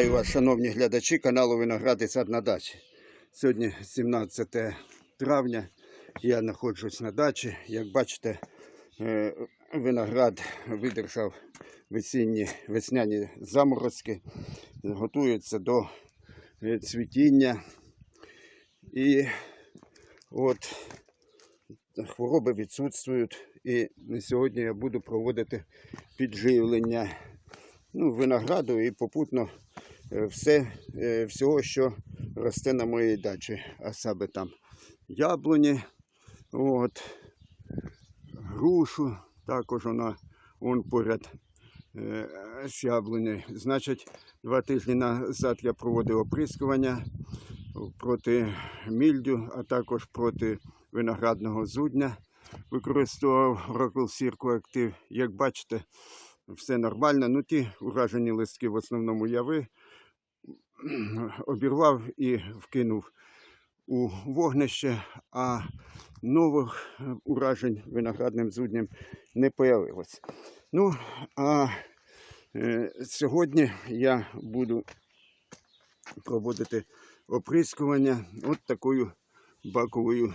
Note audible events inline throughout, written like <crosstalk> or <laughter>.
Вітаю вас, шановні глядачі каналу Виноград і сад на дачі. Сьогодні 17 травня. Я знаходжусь на дачі. Як бачите, е, виноград видержав весінні, весняні заморозки, готується до е, цвітіння. І от хвороби відсутствують. І сьогодні я буду проводити підживлення ну, винограду і попутно все, е, всього, що росте на моїй дачі. А саме там яблуні, от, грушу, також вона вон поряд е, з яблунею. Значить, два тижні назад я проводив оприскування проти мільдю, а також проти виноградного зудня. Використовував Рокл Сірку Актив. Як бачите, все нормально. Ну ті уражені листки в основному яви <clears throat> обірвав і вкинув у вогнище, а нових уражень виноградним зудням не появилось. Ну, а е, сьогодні я буду проводити оприскування от такою баковою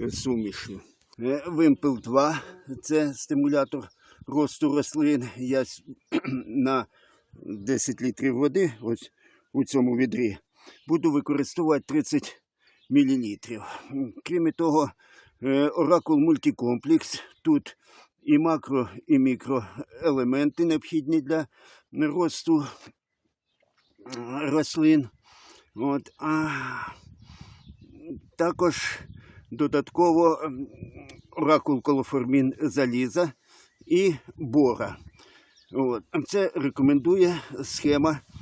е, сумішю. Е, Вимпел 2 це стимулятор росту рослин. Я <clears throat> на 10 літрів води, ось у цьому відрі, буду використовувати 30 мл. Крім того, е, Оракул мультикомплекс. Тут і макро, і мікроелементи необхідні для росту е, рослин. От, а також додатково оракул колоформін заліза і бора. От. Це рекомендує схема, е,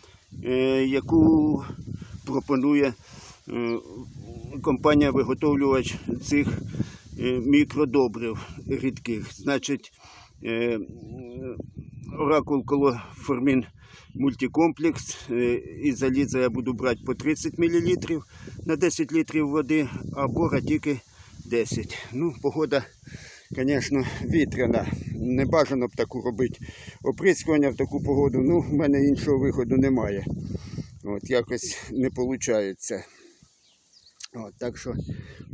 яку пропонує е, компанія-виготовлювач цих е, мікродобрив рідких. Значить, е, оракул колоформін мультикомплекс е, і заліза я буду брати по 30 мл на 10 літрів води, а бора тільки 10. Ну, погода, звісно, вітряна. Не бажано б таку робити оприскування в таку погоду. Ну, в мене іншого виходу немає. От, якось не виходить. От, так що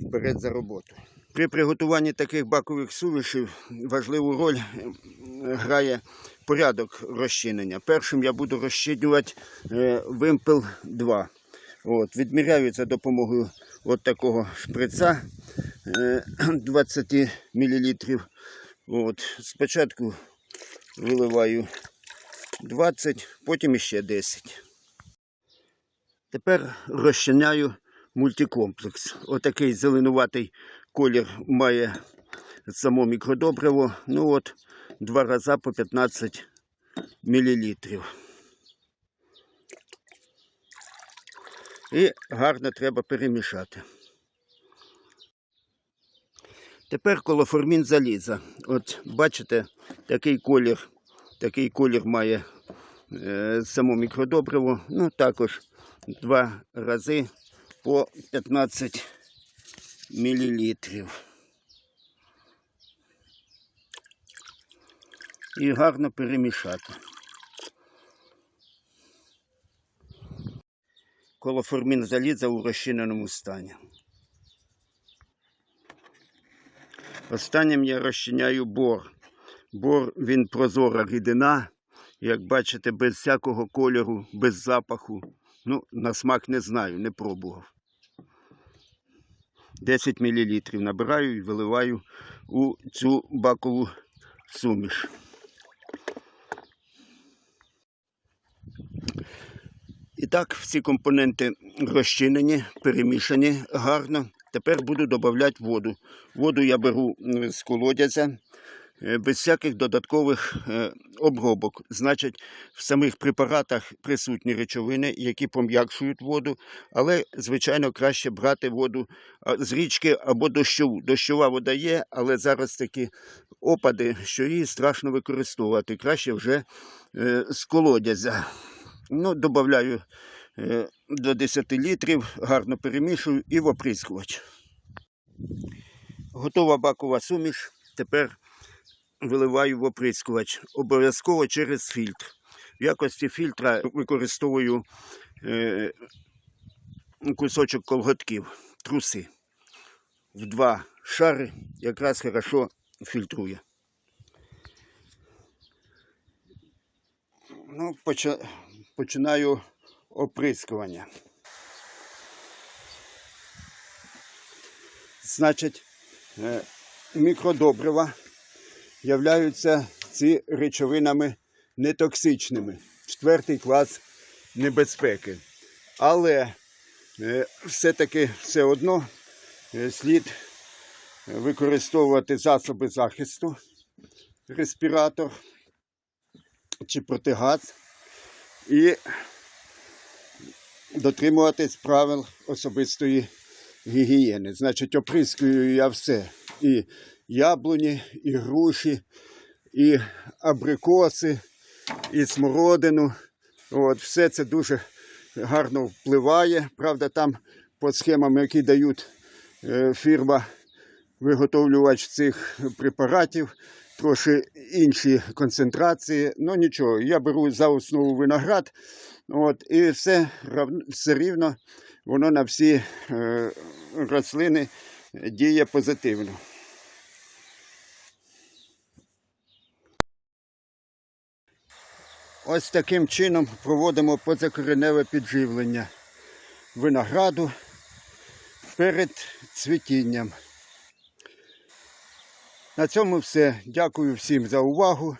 вперед за роботу. При приготуванні таких бакових сумішів важливу роль е, грає порядок розчинення. Першим я буду розчинювати е, вимпел 2. От, відміряю за допомогою от такого шприца <clears throat> 20 мл. От, спочатку виливаю 20, потім іще 10. Тепер розчиняю мультикомплекс. Отакий зеленуватий колір має само мікродобриво. Ну от, два рази по 15 мл. І гарно треба перемішати. Тепер колоформін заліза. От бачите, такий колір, такий колір має е, само мікродобриво. Ну, також два рази по 15 мілілітрів. І гарно перемішати. Колоформін заліза у розчиненому стані. Останнім я розчиняю бор. Бор він прозора рідина, як бачите, без всякого кольору, без запаху. Ну, на смак не знаю, не пробував. 10 мл набираю і виливаю у цю бакову суміш. І так, всі компоненти розчинені, перемішані гарно. Тепер буду додавати воду. Воду я беру з колодязя е, без всяких додаткових е, обробок. Значить, в самих препаратах присутні речовини, які пом'якшують воду, але, звичайно, краще брати воду з річки або дощову. Дощова вода є, але зараз такі опади, що її страшно використовувати. Краще вже е, з колодязя. Ну, додаю до 10 літрів, гарно перемішую і в оприскувач. Готова бакова суміш. Тепер виливаю в оприскувач. Обов'язково через фільтр. В якості фільтра використовую е, кусочок колготків, труси. В два шари якраз хорошо фільтрує. Ну, починаю оприскування. Значить, е, мікродобрива являються ці речовинами нетоксичними. Четвертий клас небезпеки. Але е, все-таки все одно е, слід використовувати засоби захисту, респіратор чи протигаз і дотримуватись правил особистої гігієни. Значить, оприскую я все. І яблуні, і груші, і абрикоси, і смородину. От, все це дуже гарно впливає. Правда, там по схемам, які дають е, фірма виготовлювач цих препаратів, трошки інші концентрації. Ну нічого, я беру за основу виноград, от, і все, все рівно воно на всі е, рослини діє позитивно. Ось таким чином проводимо позакореневе підживлення винограду перед цвітінням. На цьому все. Дякую всім за увагу.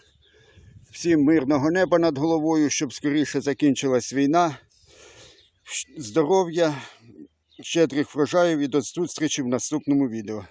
Всім мирного неба над головою, щоб скоріше закінчилась війна. Здоров'я, щедрих врожаїв і до зустрічі в наступному відео.